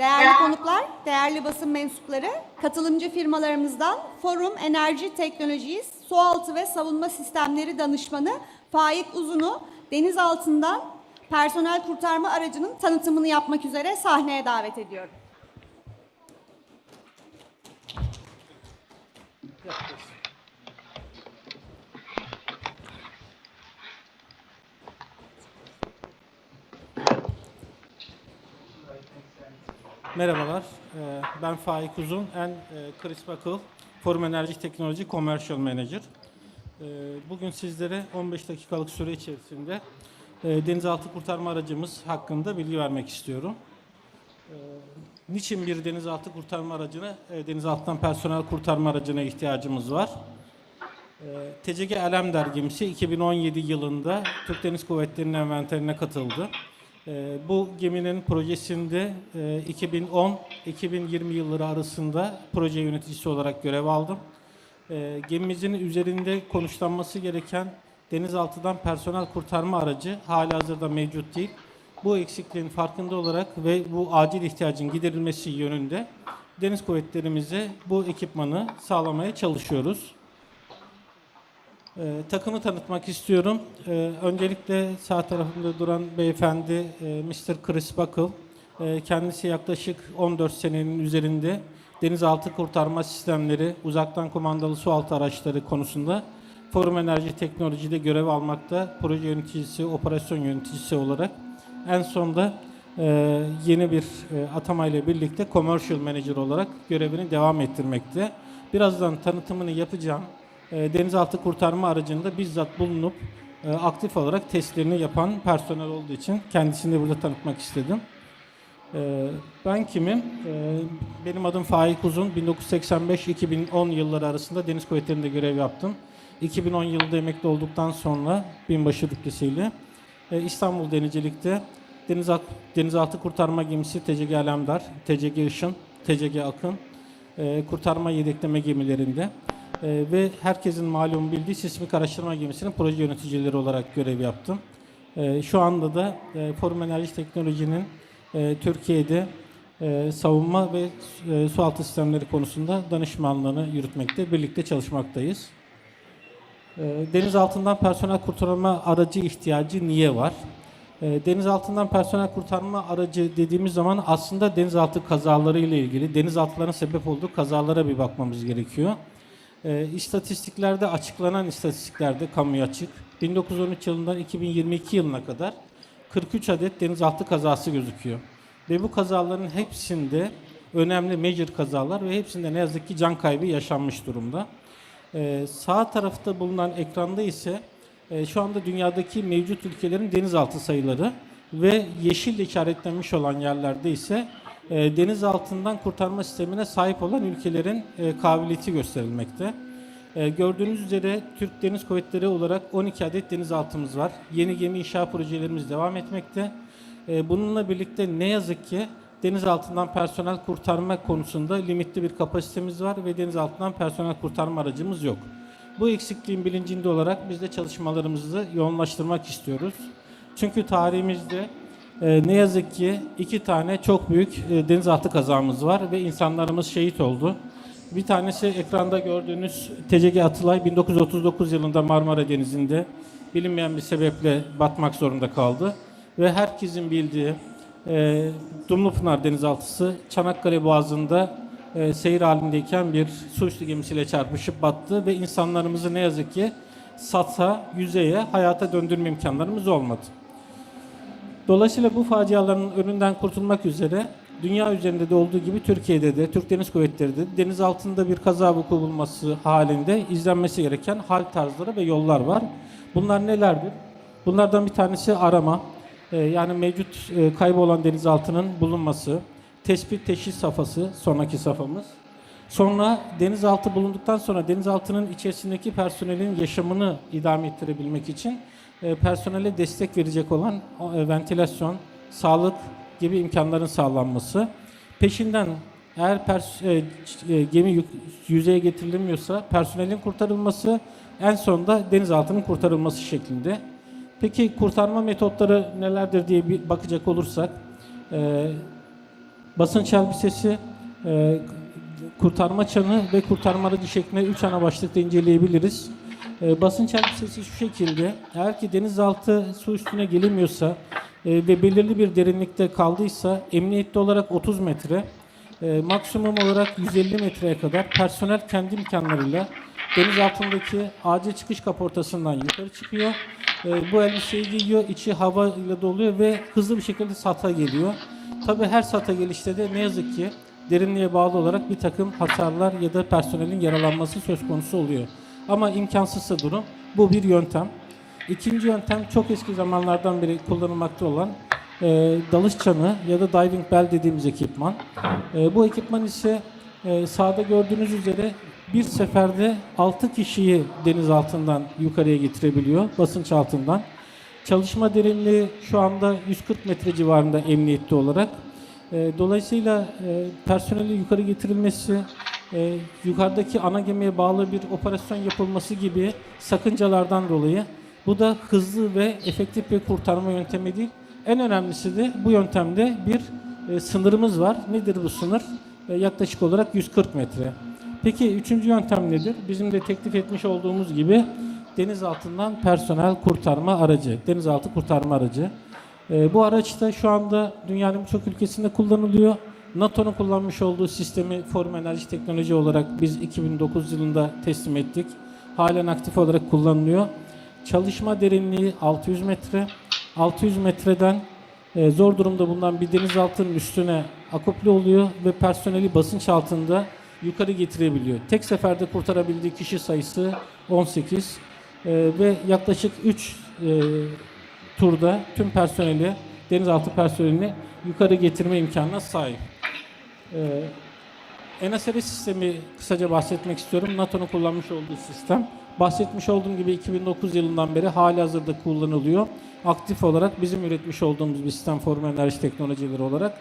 Değerli konuklar, değerli basın mensupları, katılımcı firmalarımızdan Forum Enerji Teknolojiyiz, Sualtı ve Savunma Sistemleri Danışmanı Faik Uzun'u deniz altından personel kurtarma aracının tanıtımını yapmak üzere sahneye davet ediyorum. Merhabalar, ee, ben Faik Uzun, en e, Chris Buckle, Forum Enerji Teknoloji Commercial Manager. Ee, Bugün sizlere 15 dakikalık süre içerisinde e, denizaltı kurtarma aracımız hakkında bilgi vermek istiyorum. Niçin bir denizaltı kurtarma aracına, e, denizaltıdan personel kurtarma aracına ihtiyacımız var? TCG Elem gemisi 2017 yılında Türk Deniz Kuvvetleri'nin envanterine katıldı. Ee, Bu geminin projesinde e, 2010-2020 yılları arasında proje yöneticisi olarak görev aldım. Ee, Gemimizin üzerinde konuşlanması gereken denizaltıdan personel kurtarma aracı hala hazırda mevcut değil. Bu eksikliğin farkında olarak ve bu acil ihtiyacın giderilmesi yönünde Deniz Kuvvetlerimize bu ekipmanı sağlamaya çalışıyoruz. Ee, takımı tanıtmak istiyorum. Ee, öncelikle sağ tarafımda duran beyefendi e, Mr. Chris Buckle. Ee, kendisi yaklaşık 14 senenin üzerinde denizaltı kurtarma sistemleri, uzaktan kumandalı sualtı araçları konusunda Forum Enerji Teknoloji'de görev almakta. Proje yöneticisi, operasyon yöneticisi olarak. En sonda e, yeni bir e, atamayla birlikte Commercial Manager olarak görevini devam ettirmekte. Birazdan tanıtımını yapacağım e, denizaltı kurtarma aracında bizzat bulunup e, aktif olarak testlerini yapan personel olduğu için kendisini burada tanıtmak istedim. E, ben kimim? E, benim adım Faik Uzun. 1985-2010 yılları arasında Deniz Kuvvetleri'nde görev yaptım. 2010 yılında emekli olduktan sonra binbaşı rütbesiyle e, İstanbul Denizcilik'te denizaltı, denizaltı kurtarma gemisi TCG Alemdar, TCG Işın, TCG Akın, e, kurtarma yedekleme gemilerinde e, ve herkesin malum bildiği sismik araştırma gemisinin proje yöneticileri olarak görev yaptım. E, şu anda da e, Forum Enerji Teknoloji'nin e, Türkiye'de e, savunma ve e, sualtı sistemleri konusunda danışmanlığını yürütmekte, birlikte çalışmaktayız. E, deniz altından personel kurtarma aracı ihtiyacı niye var? Deniz altından personel kurtarma aracı dediğimiz zaman aslında denizaltı kazaları ile ilgili denizaltıların sebep olduğu kazalara bir bakmamız gerekiyor. E, istatistiklerde açıklanan istatistiklerde kamuya açık. 1913 yılından 2022 yılına kadar 43 adet denizaltı kazası gözüküyor. Ve bu kazaların hepsinde önemli major kazalar ve hepsinde ne yazık ki can kaybı yaşanmış durumda. Ee, sağ tarafta bulunan ekranda ise e, şu anda dünyadaki mevcut ülkelerin denizaltı sayıları ve yeşille işaretlenmiş olan yerlerde ise e, deniz altından kurtarma sistemine sahip olan ülkelerin e, kabiliyeti gösterilmekte. E, gördüğünüz üzere Türk Deniz Kuvvetleri olarak 12 adet denizaltımız var. Yeni gemi inşa projelerimiz devam etmekte. Bununla birlikte ne yazık ki deniz altından personel kurtarma konusunda limitli bir kapasitemiz var ve deniz altından personel kurtarma aracımız yok. Bu eksikliğin bilincinde olarak biz de çalışmalarımızı yoğunlaştırmak istiyoruz. Çünkü tarihimizde e, ne yazık ki iki tane çok büyük e, denizaltı kazamız var ve insanlarımız şehit oldu. Bir tanesi ekranda gördüğünüz TCG Atılay 1939 yılında Marmara Denizi'nde bilinmeyen bir sebeple batmak zorunda kaldı. Ve herkesin bildiği e, Dumlupınar denizaltısı Çanakkale Boğazı'nda e, seyir halindeyken bir su üstü gemisiyle çarpışıp battı ve insanlarımızı ne yazık ki satsa, yüzeye, hayata döndürme imkanlarımız olmadı. Dolayısıyla bu faciaların önünden kurtulmak üzere dünya üzerinde de olduğu gibi Türkiye'de de Türk Deniz Kuvvetleri de deniz altında bir kaza vuku bulması halinde izlenmesi gereken hal tarzları ve yollar var. Bunlar nelerdir? Bunlardan bir tanesi arama. Ee, yani mevcut e, kaybolan denizaltının bulunması, tespit teşhis safhası sonraki safhamız. Sonra denizaltı bulunduktan sonra denizaltının içerisindeki personelin yaşamını idame ettirebilmek için e, personele destek verecek olan e, ventilasyon, sağlık gibi imkanların sağlanması. Peşinden eğer pers- e, gemi yüzeye getirilmiyorsa personelin kurtarılması, en sonunda denizaltının kurtarılması şeklinde. Peki kurtarma metotları nelerdir diye bir bakacak olursak, basınç elbisesi, e, kurtarma çanı ve kurtarma aracı şeklinde üç ana başlıkta inceleyebiliriz. E, basınç elbisesi şu şekilde, eğer ki denizaltı su üstüne gelemiyorsa e, ve belirli bir derinlikte kaldıysa emniyetli olarak 30 metre, e, maksimum olarak 150 metreye kadar personel kendi imkanlarıyla deniz altındaki acil çıkış kaportasından yukarı çıkıyor. E, bu elbiseyi giyiyor, içi hava ile doluyor ve hızlı bir şekilde sata geliyor. Tabi her sata gelişte de ne yazık ki derinliğe bağlı olarak bir takım hasarlar ya da personelin yaralanması söz konusu oluyor. Ama imkansızsa durum bu bir yöntem. İkinci yöntem çok eski zamanlardan beri kullanılmakta olan e, dalış çanı ya da diving bell dediğimiz ekipman. E, bu ekipman ise e, sağda gördüğünüz üzere bir seferde 6 kişiyi deniz altından yukarıya getirebiliyor basınç altından. Çalışma derinliği şu anda 140 metre civarında emniyetli olarak. E, dolayısıyla e, personelin yukarı getirilmesi, e, yukarıdaki ana gemiye bağlı bir operasyon yapılması gibi sakıncalardan dolayı bu da hızlı ve efektif bir kurtarma yöntemi değil. En önemlisi de bu yöntemde bir e, sınırımız var. Nedir bu sınır? E, yaklaşık olarak 140 metre. Peki üçüncü yöntem nedir? Bizim de teklif etmiş olduğumuz gibi deniz altından personel kurtarma aracı, denizaltı kurtarma aracı. E, bu araç da şu anda dünyanın birçok ülkesinde kullanılıyor. NATO'nun kullanmış olduğu sistemi Forum Enerji Teknoloji olarak biz 2009 yılında teslim ettik. Halen aktif olarak kullanılıyor. Çalışma derinliği 600 metre. 600 metreden e, zor durumda bulunan bir denizaltının üstüne akuple oluyor ve personeli basınç altında yukarı getirebiliyor. Tek seferde kurtarabildiği kişi sayısı 18 E, ve yaklaşık 3 turda tüm personeli, denizaltı personelini yukarı getirme imkanına sahip. Ee, NSRS sistemi kısaca bahsetmek istiyorum. NATO'nun kullanmış olduğu sistem. Bahsetmiş olduğum gibi 2009 yılından beri hali hazırda kullanılıyor. Aktif olarak bizim üretmiş olduğumuz bir sistem Forum Enerji Teknolojileri olarak.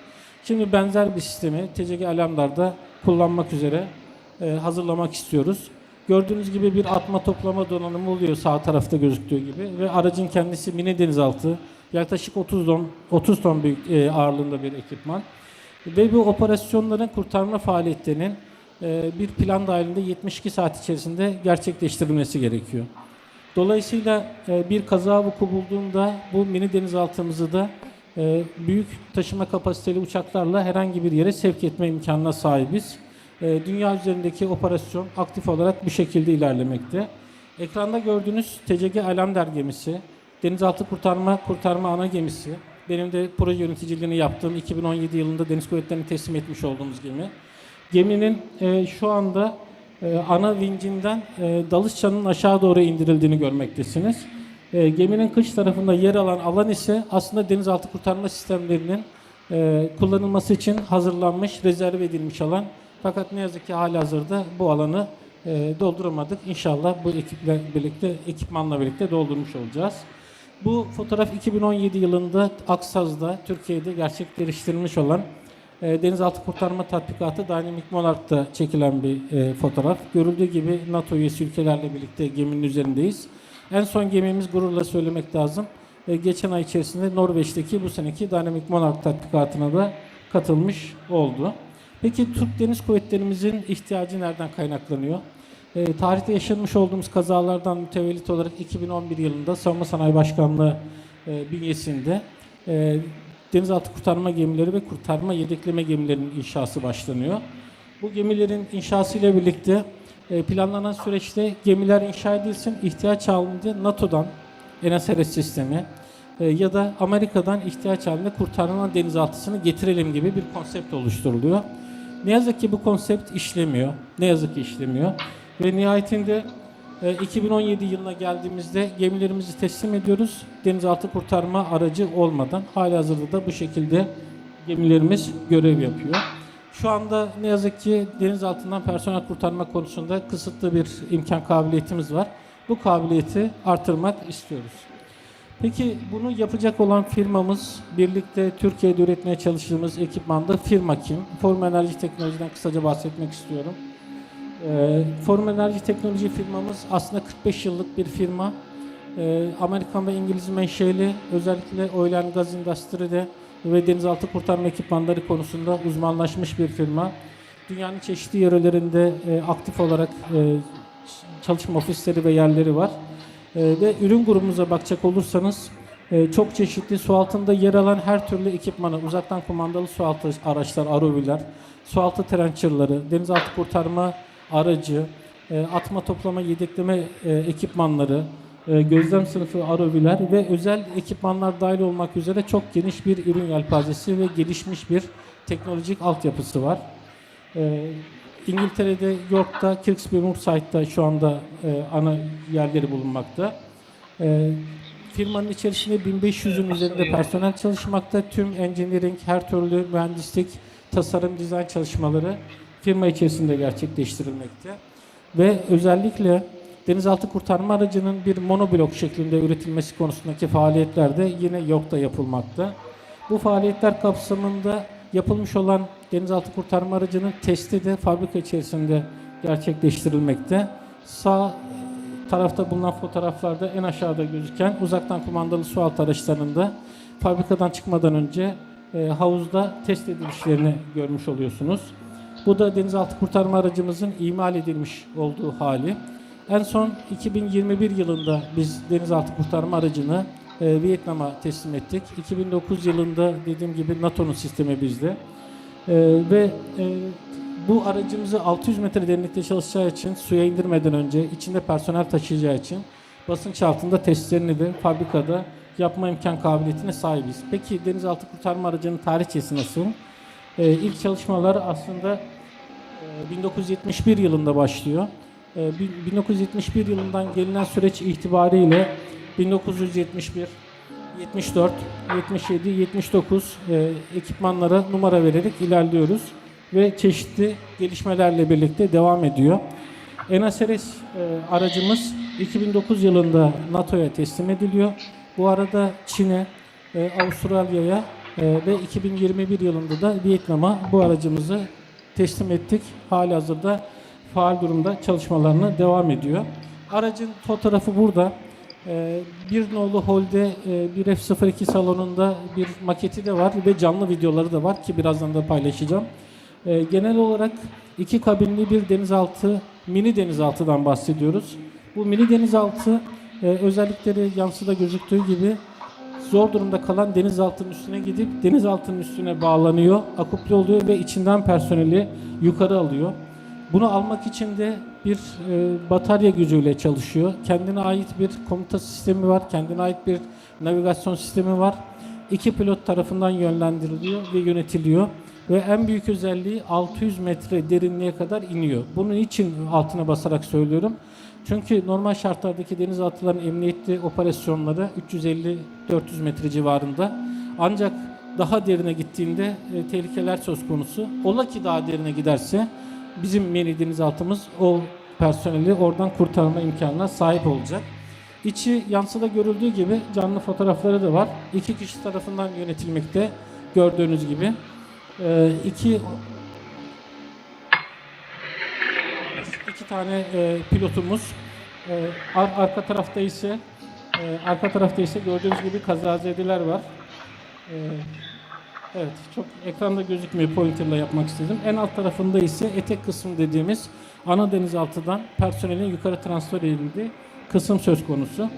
Şimdi benzer bir sistemi TCG Alamdar'da kullanmak üzere e, hazırlamak istiyoruz. Gördüğünüz gibi bir atma toplama donanımı oluyor sağ tarafta gözüktüğü gibi ve aracın kendisi mini denizaltı yaklaşık 30 ton 30 ton büyük e, ağırlığında bir ekipman ve bu operasyonların kurtarma faaliyetlerinin e, bir plan dahilinde 72 saat içerisinde gerçekleştirilmesi gerekiyor. Dolayısıyla e, bir kaza vuku bulduğunda bu mini denizaltımızı da e, büyük taşıma kapasiteli uçaklarla herhangi bir yere sevk etme imkanına sahibiz. E, dünya üzerindeki operasyon aktif olarak bu şekilde ilerlemekte. Ekranda gördüğünüz TCG Alamdar gemisi, denizaltı kurtarma kurtarma ana gemisi, benim de proje yöneticiliğini yaptığım 2017 yılında Deniz Kuvvetleri'ne teslim etmiş olduğumuz gemi. Geminin e, şu anda e, ana vincinden e, dalış çanının aşağı doğru indirildiğini görmektesiniz. E, geminin kış tarafında yer alan alan ise aslında denizaltı kurtarma sistemlerinin e, kullanılması için hazırlanmış, rezerv edilmiş alan. Fakat ne yazık ki halihazırda bu alanı e, dolduramadık. İnşallah bu ekiple birlikte, ekipmanla birlikte doldurmuş olacağız. Bu fotoğraf 2017 yılında Aksaz'da Türkiye'de gerçekleştirilmiş olan e, denizaltı kurtarma tatbikatı Dynamic Monarch'ta çekilen bir e, fotoğraf. Görüldüğü gibi NATO üyesi ülkelerle birlikte geminin üzerindeyiz. En son gemimiz gururla söylemek lazım. E, geçen ay içerisinde Norveç'teki bu seneki Dynamic Monarch tatbikatına da katılmış oldu. Peki Türk Deniz Kuvvetlerimizin ihtiyacı nereden kaynaklanıyor? E, tarihte yaşanmış olduğumuz kazalardan mütevellit olarak 2011 yılında Savunma Sanayi Başkanlığı e, bünyesinde e, denizaltı kurtarma gemileri ve kurtarma yedekleme gemilerinin inşası başlanıyor. Bu gemilerin inşası ile birlikte e, planlanan süreçte gemiler inşa edilsin, ihtiyaç halinde NATO'dan NSRS sistemi e, ya da Amerika'dan ihtiyaç halinde kurtarılan denizaltısını getirelim gibi bir konsept oluşturuluyor. Ne yazık ki bu konsept işlemiyor. Ne yazık ki işlemiyor. Ve nihayetinde e, 2017 yılına geldiğimizde gemilerimizi teslim ediyoruz. Denizaltı kurtarma aracı olmadan halihazırda da bu şekilde gemilerimiz görev yapıyor. Şu anda ne yazık ki deniz altından personel kurtarma konusunda kısıtlı bir imkan kabiliyetimiz var. Bu kabiliyeti artırmak istiyoruz. Peki bunu yapacak olan firmamız birlikte Türkiye'de üretmeye çalıştığımız ekipmanda firma kim? Forum Enerji Teknoloji'den kısaca bahsetmek istiyorum. Ee, Forum Enerji Teknoloji firmamız aslında 45 yıllık bir firma. Ee, Amerikan ve İngiliz menşeli özellikle oil and gaz endüstride ve denizaltı kurtarma ekipmanları konusunda uzmanlaşmış bir firma. Dünyanın çeşitli yörelerinde e, aktif olarak e, çalışma ofisleri ve yerleri var. E, ve ürün grubumuza bakacak olursanız e, çok çeşitli su altında yer alan her türlü ekipmanı, uzaktan kumandalı su altı araçlar, ROV'ler, su altı trencherları, denizaltı kurtarma aracı, e, atma toplama yedekleme e, ekipmanları, gözlem sınıfı ROV'ler ve özel ekipmanlar dahil olmak üzere çok geniş bir ürün yelpazesi ve gelişmiş bir teknolojik altyapısı var. İngiltere'de York'ta, Kirkby Moorside'da şu anda e, ana yerleri bulunmakta. E, firmanın içerisinde 1500'ün üzerinde personel çalışmakta. Tüm engineering, her türlü mühendislik, tasarım, dizayn çalışmaları firma içerisinde gerçekleştirilmekte. Ve özellikle denizaltı kurtarma aracının bir monoblok şeklinde üretilmesi konusundaki faaliyetler de yine York'ta yapılmakta. Bu faaliyetler kapsamında yapılmış olan denizaltı kurtarma aracının testi de fabrika içerisinde gerçekleştirilmekte. Sağ tarafta bulunan fotoğraflarda en aşağıda gözüken uzaktan kumandalı su altı araçlarında fabrikadan çıkmadan önce e, havuzda test edilişlerini görmüş oluyorsunuz. Bu da denizaltı kurtarma aracımızın imal edilmiş olduğu hali. En son 2021 yılında biz denizaltı kurtarma aracını e, Vietnam'a teslim ettik. 2009 yılında dediğim gibi NATO'nun sistemi bizde. E, ve e, bu aracımızı 600 metre derinlikte çalışacağı için suya indirmeden önce içinde personel taşıyacağı için basınç altında testlerini de fabrikada yapma imkan kabiliyetine sahibiz. Peki denizaltı kurtarma aracının tarihçesi nasıl? E, ilk çalışmalar aslında e, 1971 yılında başlıyor. E, bin- 1971 yılından gelinen süreç itibariyle 1971, 74, 77, 79 e, ekipmanlara numara vererek ilerliyoruz ve çeşitli gelişmelerle birlikte devam ediyor. NSRS e, aracımız 2009 yılında NATO'ya teslim ediliyor. Bu arada Çin'e, e, Avustralya'ya e, ve 2021 yılında da Vietnam'a bu aracımızı teslim ettik. Halihazırda faal durumda çalışmalarına devam ediyor. Aracın fotoğrafı burada. Ee, bir nolu holde e, bir F02 salonunda bir maketi de var ve canlı videoları da var ki birazdan da paylaşacağım. Ee, genel olarak iki kabinli bir denizaltı, mini denizaltıdan bahsediyoruz. Bu mini denizaltı e, özellikleri yansıda gözüktüğü gibi zor durumda kalan denizaltının üstüne gidip denizaltının üstüne bağlanıyor, akuple oluyor ve içinden personeli yukarı alıyor. Bunu almak için de bir e, batarya gücüyle çalışıyor. Kendine ait bir komuta sistemi var, kendine ait bir navigasyon sistemi var. İki pilot tarafından yönlendiriliyor ve yönetiliyor. Ve en büyük özelliği 600 metre derinliğe kadar iniyor. Bunun için altına basarak söylüyorum. Çünkü normal şartlardaki denizaltıların emniyetli operasyonları 350-400 metre civarında. Ancak daha derine gittiğinde e, tehlikeler söz konusu. Ola ki daha derine giderse bizim mini denizaltımız o personeli oradan kurtarma imkanına sahip olacak. İçi yansıda görüldüğü gibi canlı fotoğrafları da var. İki kişi tarafından yönetilmekte gördüğünüz gibi. Ee, iki iki tane e, pilotumuz. E, ar- arka tarafta ise e, arka tarafta ise gördüğünüz gibi kazazedeler var. E, evet, çok ekranda gözükmüyor pointerla yapmak istedim. En alt tarafında ise etek kısmı dediğimiz ana denizaltıdan personelin yukarı transfer edildiği kısım söz konusu.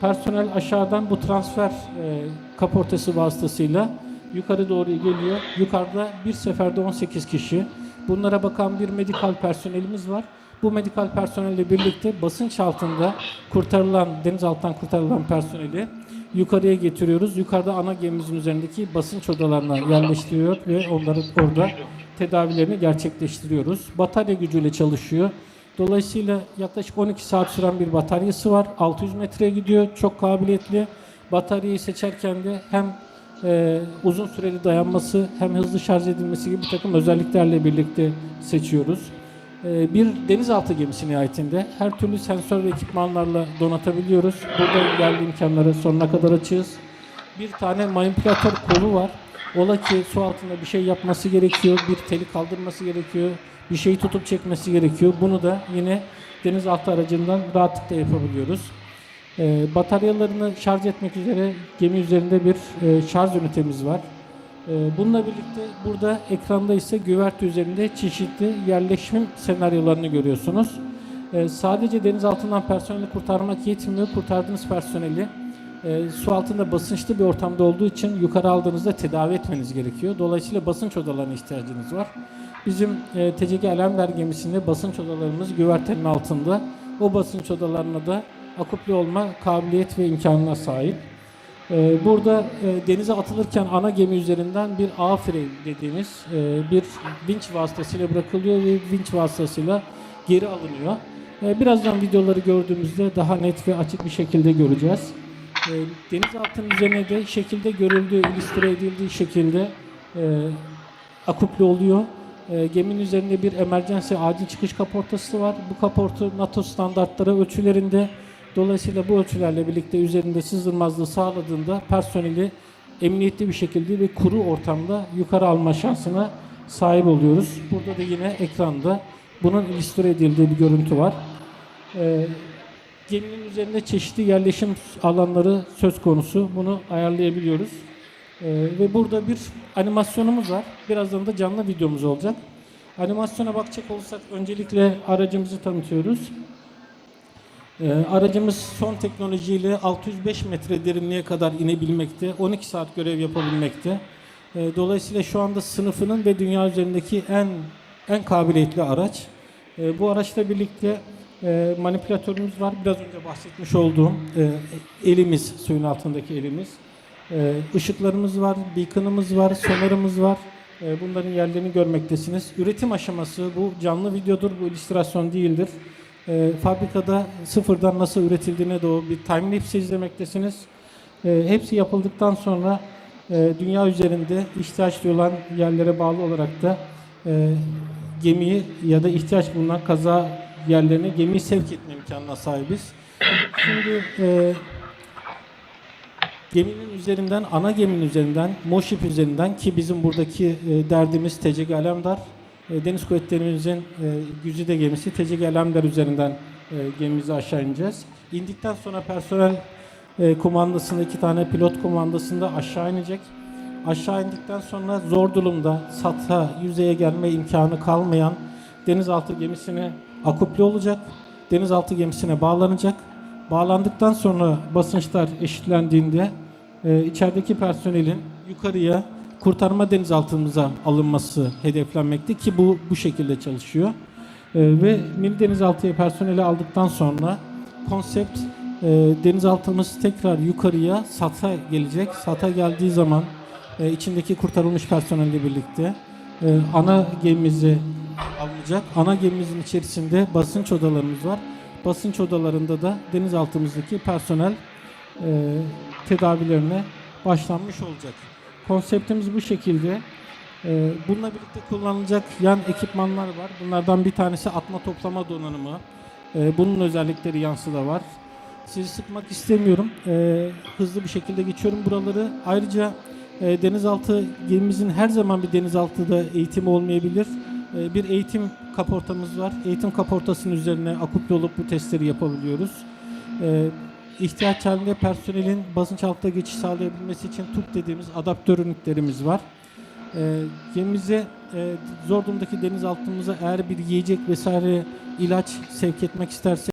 Personel aşağıdan bu transfer e, kaportası vasıtasıyla yukarı doğru geliyor. Yukarıda bir seferde 18 kişi. Bunlara bakan bir medikal personelimiz var. Bu medikal personelle birlikte basınç altında kurtarılan, denizaltından kurtarılan personeli yukarıya getiriyoruz. Yukarıda ana gemimizin üzerindeki basınç odalarına yerleştiriyor ve onları orada tedavilerini gerçekleştiriyoruz. Batarya gücüyle çalışıyor. Dolayısıyla yaklaşık 12 saat süren bir bataryası var. 600 metreye gidiyor. Çok kabiliyetli. Bataryayı seçerken de hem e, uzun süreli dayanması hem hızlı şarj edilmesi gibi bir takım özelliklerle birlikte seçiyoruz. E, bir denizaltı gemisi nihayetinde her türlü sensör ve ekipmanlarla donatabiliyoruz. Burada yerli imkanları sonuna kadar açığız. Bir tane manipülatör kolu var. Ola ki su altında bir şey yapması gerekiyor, bir teli kaldırması gerekiyor, bir şeyi tutup çekmesi gerekiyor. Bunu da yine denizaltı aracından rahatlıkla yapabiliyoruz. E, bataryalarını şarj etmek üzere gemi üzerinde bir e, şarj ünitemiz var. Ee, Bununla birlikte burada ekranda ise güverte üzerinde çeşitli yerleşim senaryolarını görüyorsunuz. Ee, Sadece deniz altından personeli kurtarmak yetmiyor. Kurtardığınız personeli e, su altında basınçlı bir ortamda olduğu için yukarı aldığınızda tedavi etmeniz gerekiyor. Dolayısıyla basınç odalarına ihtiyacınız var. Bizim e, TCG Alemdar gemisinde basınç odalarımız güvertenin altında. O basınç odalarına da akuple olma kabiliyet ve imkanına sahip. Ee, Burada e, denize atılırken ana gemi üzerinden bir ağ dediğimiz e, bir vinç vasıtasıyla bırakılıyor ve vinç vasıtasıyla geri alınıyor. E, Birazdan videoları gördüğümüzde daha net ve açık bir şekilde göreceğiz. E, Denizaltının üzerine de şekilde görüldüğü, illüstre edildiği şekilde akuple oluyor. Geminin üzerinde bir emergency acil çıkış kaportası var. Bu kaportu NATO standartları ölçülerinde. Dolayısıyla bu ölçülerle birlikte üzerinde sızdırmazlığı sağladığında personeli emniyetli bir şekilde ve kuru ortamda yukarı alma şansına sahip oluyoruz. Burada da yine ekranda bunun illüstre edildiği bir görüntü var. E, geminin üzerinde çeşitli yerleşim alanları söz konusu. Bunu ayarlayabiliyoruz. Ee, ve burada bir animasyonumuz var. Birazdan da canlı videomuz olacak. Animasyona bakacak olursak öncelikle aracımızı tanıtıyoruz. Ee, aracımız son teknolojiyle 605 metre derinliğe kadar inebilmekte, 12 saat görev yapabilmekte. Ee, dolayısıyla şu anda sınıfının ve dünya üzerindeki en en kabiliyetli araç. Ee, bu araçla birlikte e, manipülatörümüz var. Biraz önce bahsetmiş olduğum e, elimiz, suyun altındaki elimiz. Işıklarımız var, beacon'ımız var, sonarımız var. Bunların yerlerini görmektesiniz. Üretim aşaması bu canlı videodur, bu illüstrasyon değildir. Ee, fabrikada sıfırdan nasıl üretildiğine doğru bir time lapse izlemektesiniz. Ee, hepsi yapıldıktan sonra e, dünya üzerinde ihtiyaç duyulan yerlere bağlı olarak da e, gemiyi ya da ihtiyaç bulunan kaza yerlerine gemiyi sevk etme imkanına sahibiz. Şimdi e, geminin üzerinden, ana geminin üzerinden, Moşip üzerinden ki bizim buradaki e, derdimiz TCG Alemdar, e, Deniz Kuvvetlerimizin e, güzide gemisi TCG Alemdar üzerinden e, gemimizi aşağı ineceğiz. İndikten sonra personel e, kumandasında iki tane pilot kumandasında aşağı inecek. Aşağı indikten sonra zor durumda satha yüzeye gelme imkanı kalmayan denizaltı gemisine akuple olacak. Denizaltı gemisine bağlanacak. Bağlandıktan sonra basınçlar eşitlendiğinde e, içerideki personelin yukarıya kurtarma denizaltımıza alınması hedeflenmekte ki bu bu şekilde çalışıyor. E, ve mini denizaltıya personeli aldıktan sonra konsept e, denizaltımız tekrar yukarıya SAT'a gelecek. SAT'a geldiği zaman e, içindeki kurtarılmış personelle birlikte e, ana gemimize alınacak. Ana gemimizin içerisinde basınç odalarımız var. Basınç odalarında da denizaltımızdaki personel e, tedavilerine başlanmış olacak. Konseptimiz bu şekilde. E, bununla birlikte kullanılacak yan ekipmanlar var. Bunlardan bir tanesi atma toplama donanımı. E, bunun özellikleri yansıda var. Sizi sıkmak istemiyorum. E, hızlı bir şekilde geçiyorum buraları. Ayrıca e, denizaltı gemimizin her zaman bir denizaltıda eğitimi olmayabilir. Bir eğitim kaportamız var. Eğitim kaportasının üzerine akuple olup bu testleri yapabiliyoruz. E, ihtiyaç halinde personelin basınç altında geçiş sağlayabilmesi için TUP dediğimiz adaptör ünitlerimiz var. E, gemimize e, zor durumdaki denizaltımıza eğer bir yiyecek vesaire ilaç sevk etmek istersek